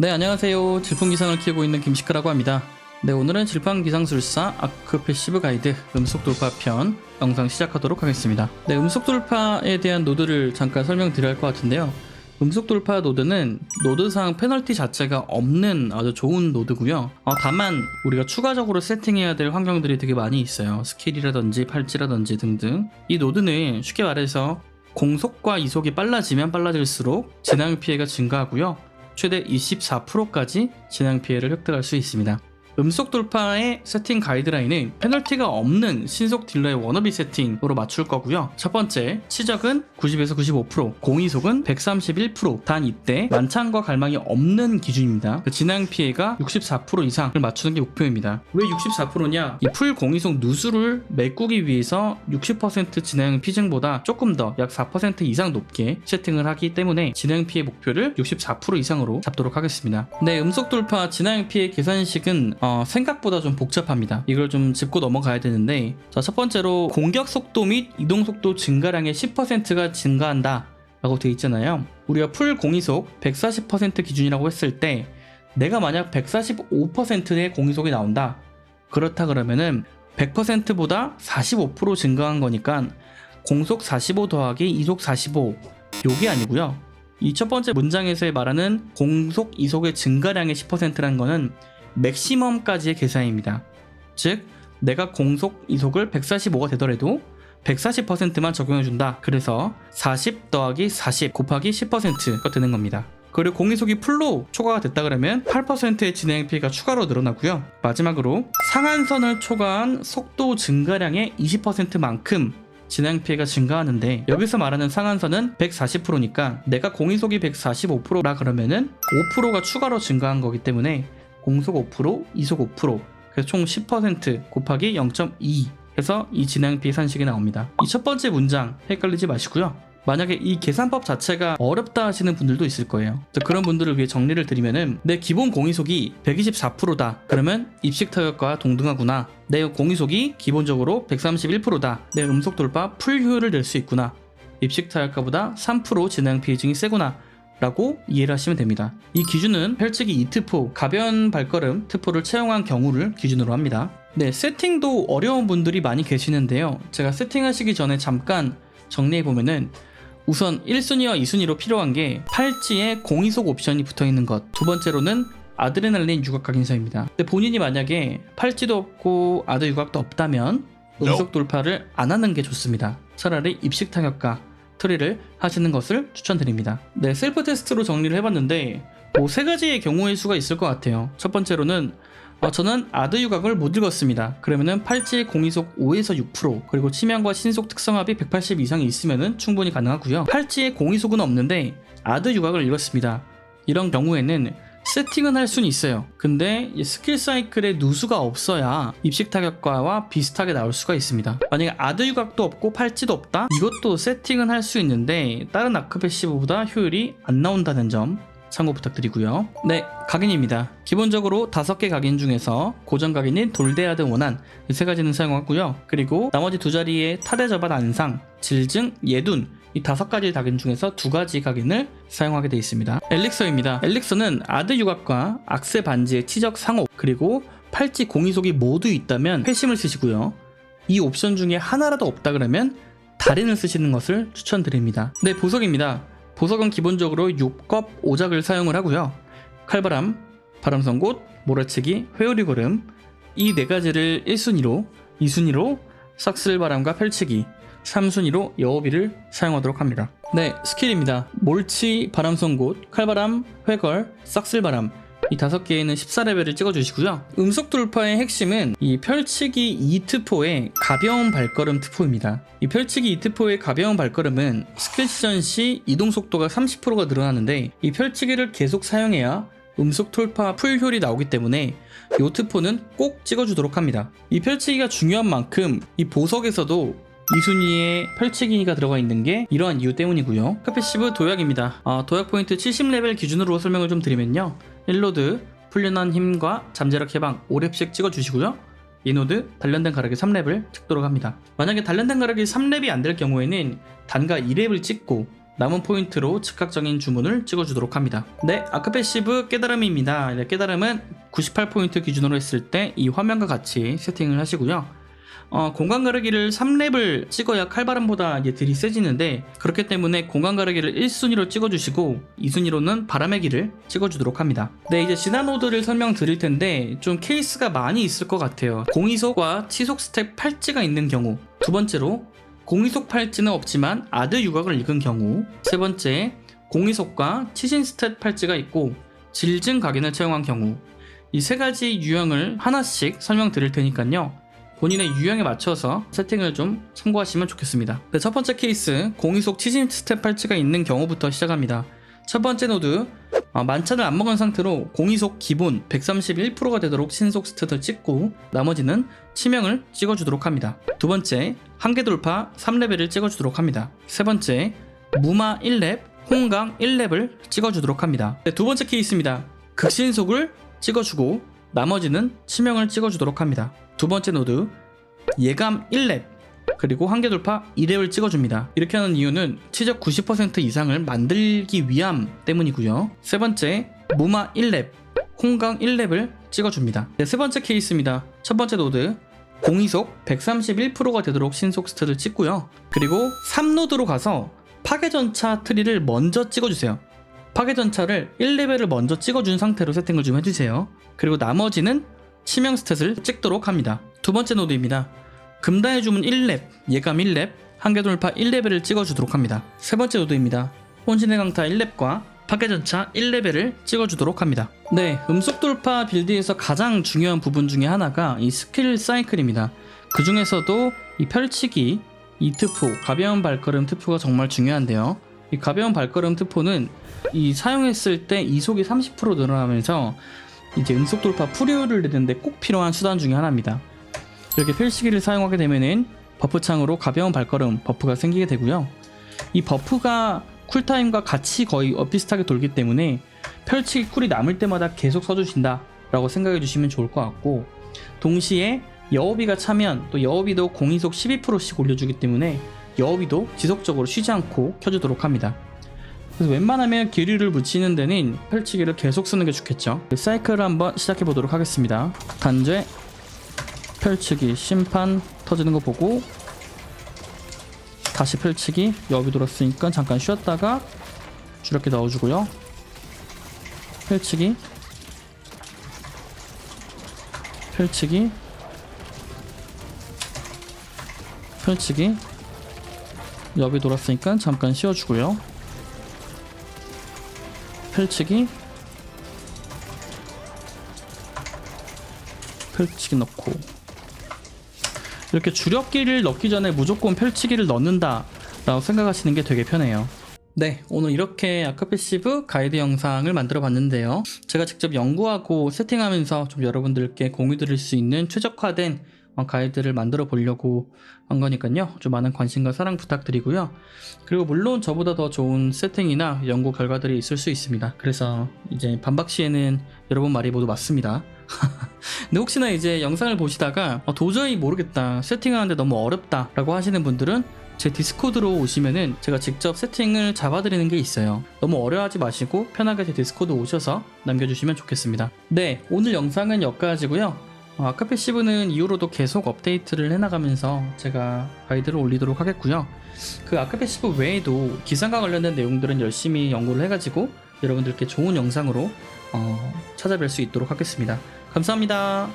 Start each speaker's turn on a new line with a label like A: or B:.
A: 네, 안녕하세요. 질풍기상을 키우고 있는 김시크라고 합니다. 네, 오늘은 질풍기상술사 아크 패시브 가이드 음속 돌파 편 영상 시작하도록 하겠습니다. 네, 음속 돌파에 대한 노드를 잠깐 설명드려야 할 것 같은데요. 음속 돌파 노드는 노드상 페널티 자체가 없는 아주 좋은 노드고요. 어, 다만 우리가 추가적으로 세팅해야 될 환경들이 되게 많이 있어요. 스킬이라든지 팔찌라든지 등등. 이 노드는 쉽게 말해서 공속과 이속이 빨라지면 빨라질수록 진앙 피해가 증가하고요. 최대 24%까지 진앙 피해를 획득할 수 있습니다. 음속 돌파의 세팅 가이드라인은 페널티가 없는 신속 딜러의 워너비 세팅으로 맞출 거고요. 첫 번째, 치적은 90에서 95%, 공이속은 131%. 단 이때 만창과 갈망이 없는 기준입니다. 그 진앙 피해가 64% 이상을 맞추는 게 목표입니다. 왜 64%냐? 이 풀 공이속 누수를 메꾸기 위해서 60% 진앙 피증보다 조금 더 약 4% 이상 높게 세팅을 하기 때문에 진앙 피해 목표를 64% 이상으로 잡도록 하겠습니다. 네, 음속 돌파 진앙 피해 계산식은 어, 생각보다 좀 복잡합니다. 이걸 좀 짚고 넘어가야 되는데 자, 첫 번째로 공격 속도 및 이동 속도 증가량의 10%가 증가한다. 라고 되어 있잖아요. 우리가 풀 공이속 140% 기준이라고 했을 때 내가 만약 145%의 공이속이 나온다. 그렇다 그러면은 100%보다 45% 증가한 거니까 공속 45 더하기 이속 45 요게 아니고요. 이 첫 번째 문장에서의 말하는 공속 이속의 증가량의 10%라는 거는 맥시멈까지의 계산입니다. 즉 내가 공속 이속을 145가 되더라도 140%만 적용해준다. 그래서 40 더하기 40 곱하기 10%가 되는 겁니다. 그리고 공이속이 풀로 초과가 됐다 그러면 8%의 진행 피해가 추가로 늘어나고요. 마지막으로 상한선을 초과한 속도 증가량의 20%만큼 진행 피해가 증가하는데 여기서 말하는 상한선은 140%니까 내가 공이속이 145%라 그러면은 5%가 추가로 증가한 거기 때문에 공속 5%, 이속 5%, 그래서 총 10% 곱하기 0.2 해서 이 진행 피해 산식이 나옵니다. 이 첫 번째 문장 헷갈리지 마시고요. 만약에 이 계산법 자체가 어렵다 하시는 분들도 있을 거예요. 그런 분들을 위해 정리를 드리면은 내 기본 공이속이 124%다. 그러면 입식 타격과 동등하구나. 내 공이속이 기본적으로 131%다. 내 음속 돌파 풀 효율을 낼 수 있구나. 입식 타격가보다 3% 진행 피해증이 세구나. 라고 이해를 하시면 됩니다. 이 기준은 펼치기 2트포, 가변 발걸음 트포를 채용한 경우를 기준으로 합니다. 네, 세팅도 어려운 분들이 많이 계시는데요. 제가 세팅하시기 전에 잠깐 정리해 보면은 우선 1순위와 2순위로 필요한 게 팔찌에 공이속 옵션이 붙어 있는 것. 두 번째로는 아드레날린 유각 각인서입니다. 근데 본인이 만약에 팔찌도 없고 아드 유각도 없다면 음속 돌파를 안 하는 게 좋습니다. 차라리 입식 타격과 트리를 하시는 것을 추천드립니다. 네, 셀프 테스트로 정리를 해봤는데 뭐 세 가지의 경우일 수가 있을 것 같아요. 첫 번째로는 어, 저는 아드 유각을 못 읽었습니다. 그러면은 팔찌 공이속 5에서 6% 그리고 치명과 신속 특성합이 180 이상이 있으면은 충분히 가능하고요. 팔찌에 공이속은 없는데 아드 유각을 읽었습니다. 이런 경우에는 세팅은 할 수는 있어요. 근데 이 스킬 사이클에 누수가 없어야 입식 타격과와 비슷하게 나올 수가 있습니다. 만약에 아드 유각도 없고 팔찌도 없다? 이것도 세팅은 할 수 있는데 다른 아크패시브보다 효율이 안 나온다는 점 참고 부탁드리고요. 네, 각인입니다. 기본적으로 5개 각인 중에서 고정 각인인 돌대하드 원한 이세 가지는 사용하고요. 그리고 나머지 두 자리의 타대저밭 안상, 질증, 예둔 이 다섯 가지 각인 중에서 두 가지 각인을 사용하게 되어 있습니다. 엘릭서입니다. 엘릭서는 아드 유각과 악세 반지의 치적 상호 그리고 팔찌 공이속이 모두 있다면 회심을 쓰시고요. 이 옵션 중에 하나라도 없다 그러면 달인을 쓰시는 것을 추천드립니다. 네, 보석입니다. 보석은 기본적으로 6겁 5작을 사용을 하고요. 칼바람, 바람선곳, 몰아치기, 회오리 걸음 이 네 가지를 1순위로, 2순위로 싹쓸바람과 펼치기, 3순위로 여우비를 사용하도록 합니다. 네, 스킬입니다. 몰치, 바람선 곳, 칼바람, 회걸, 싹쓸바람 이 다섯 개에는 14레벨을 찍어주시고요. 음속 돌파의 핵심은 이 펼치기 2트포의 가벼운 발걸음 트포입니다. 이 펼치기 2트포의 가벼운 발걸음은 스킬 시전 시 이동 속도가 30%가 늘어나는데 이 펼치기를 계속 사용해야 음속 돌파 풀 효율이 나오기 때문에 이 트포는 꼭 찍어주도록 합니다. 이 펼치기가 중요한 만큼 이 보석에서도 이 순위에 펼치기가 들어가 있는 게 이러한 이유 때문이고요. 카페시브 도약입니다. 아, 도약 포인트 70레벨 기준으로 설명을 좀 드리면요. 1로드 풀려난 힘과 잠재력 해방 5렙씩 찍어주시고요. 이노드 단련된 가락이 3렙을 찍도록 합니다. 만약에 단련된 가락이 3렙이 안 될 경우에는 단가 2렙을 찍고 남은 포인트로 즉각적인 주문을 찍어주도록 합니다. 네, 아크패시브 깨달음입니다. 네, 깨달음은 98포인트 기준으로 했을 때 이 화면과 같이 세팅을 하시고요. 어, 공간 가르기를 3렙을 찍어야 칼바람보다 이제 딜이 세지는데 그렇기 때문에 공간 가르기를 1순위로 찍어주시고 2순위로는 바람의 길을 찍어주도록 합니다. 네 이제 진화 노드를 설명드릴 텐데 좀 케이스가 많이 있을 것 같아요. 공이속과 치속 스텝 팔찌가 있는 경우 두 번째로 공이속 팔찌는 없지만 아드 유각을 읽은 경우 세 번째 공이속과 치신 스탯 팔찌가 있고 질증 각인을 채용한 경우 이 세 가지 유형을 하나씩 설명드릴 테니까요. 본인의 유형에 맞춰서 세팅을 좀 참고하시면 좋겠습니다. 네, 첫 번째 케이스 공이속 치진 스텝 팔찌가 있는 경우부터 시작합니다. 첫 번째 노드 어, 만찬을 안 먹은 상태로 공이속 기본 131%가 되도록 신속 스탯을 찍고 나머지는 치명을 찍어주도록 합니다. 두 번째 한계 돌파 3레벨을 찍어주도록 합니다. 세 번째 무마 1렙 홍강 1렙을 찍어주도록 합니다. 네, 두 번째 케이스입니다. 극신속을 찍어주고 나머지는 치명을 찍어주도록 합니다. 두 번째 노드 예감 1렙 그리고 한계 돌파 2렙을 찍어줍니다. 이렇게 하는 이유는 치적 90% 이상을 만들기 위함 때문이고요. 세 번째 무마 1렙 홍강 1렙을 찍어줍니다. 네, 세 번째 케이스입니다. 첫 번째 노드 공이속 131%가 되도록 신속 스탯을 찍고요. 그리고 3노드로 가서 파괴전차 트리를 먼저 찍어주세요. 파괴전차를 1레벨을 먼저 찍어준 상태로 세팅을 좀 해주세요. 그리고 나머지는 치명 스탯을 찍도록 합니다. 두 번째 노드입니다. 금단의 주문 1렙, 예감 1렙, 한계 돌파 1레벨을 찍어주도록 합니다. 세 번째 노드입니다. 혼신의 강타 1렙과 파괴전차 1레벨을 찍어주도록 합니다. 네, 음속 돌파 빌드에서 가장 중요한 부분 중에 하나가 이 스킬 사이클입니다. 그 중에서도 이 펼치기, 이 트포, 가벼운 발걸음 트포가 정말 중요한데요. 이 가벼운 발걸음 트포는 이 사용했을 때 이속이 30% 늘어나면서 이제 음속 돌파 풀이율을 내는데 꼭 필요한 수단 중에 하나입니다. 이렇게 펼치기를 사용하게 되면은 버프 창으로 가벼운 발걸음 버프가 생기게 되고요. 이 버프가 쿨타임과 같이 거의 비슷하게 돌기 때문에 펼치기 쿨이 남을 때마다 계속 써주신다 라고 생각해 주시면 좋을 것 같고 동시에 여우비가 차면 또 여우비도 공이속 12%씩 올려주기 때문에 여우비도 지속적으로 쉬지 않고 켜주도록 합니다. 그래서 웬만하면 기류를 붙이는 데는 펼치기를 계속 쓰는 게 좋겠죠. 사이클을 한번 시작해 보도록 하겠습니다. 단죄, 펼치기, 심판 터지는 거 보고 다시 펼치기, 여비 돌았으니까 잠깐 쉬었다가 주렵게 넣어주고요. 펼치기, 펼치기, 펼치기, 여비 돌았으니까 잠깐 쉬어주고요. 펼치기? 펼치기 넣고. 이렇게 주력기를 넣기 전에 무조건 펼치기를 넣는다 라고 생각하시는 게 되게 편해요. 네 오늘 이렇게 아카패시브 가이드 영상을 만들어 봤는데요. 제가 직접 연구하고 세팅하면서 좀 여러분들께 공유 드릴 수 있는 최적화된 어, 가이드를 만들어 보려고 한 거니까요. 좀 많은 관심과 사랑 부탁드리고요. 그리고 물론 저보다 더 좋은 세팅이나 연구 결과들이 있을 수 있습니다. 그래서 이제 반박 시에는 여러분 말이 모두 맞습니다. 근데 혹시나 이제 영상을 보시다가 어, 도저히 모르겠다, 세팅하는데 너무 어렵다 라고 하시는 분들은 제 디스코드로 오시면은 제가 직접 세팅을 잡아드리는 게 있어요. 너무 어려워하지 마시고 편하게 제 디스코드 오셔서 남겨주시면 좋겠습니다. 네, 오늘 영상은 여기까지고요. 어, 아카패시브는 이후로도 계속 업데이트를 해나가면서 제가 가이드를 올리도록 하겠고요. 그 아카패시브 외에도 기상과 관련된 내용들은 열심히 연구를 해가지고 여러분들께 좋은 영상으로 어, 찾아뵐 수 있도록 하겠습니다. 감사합니다.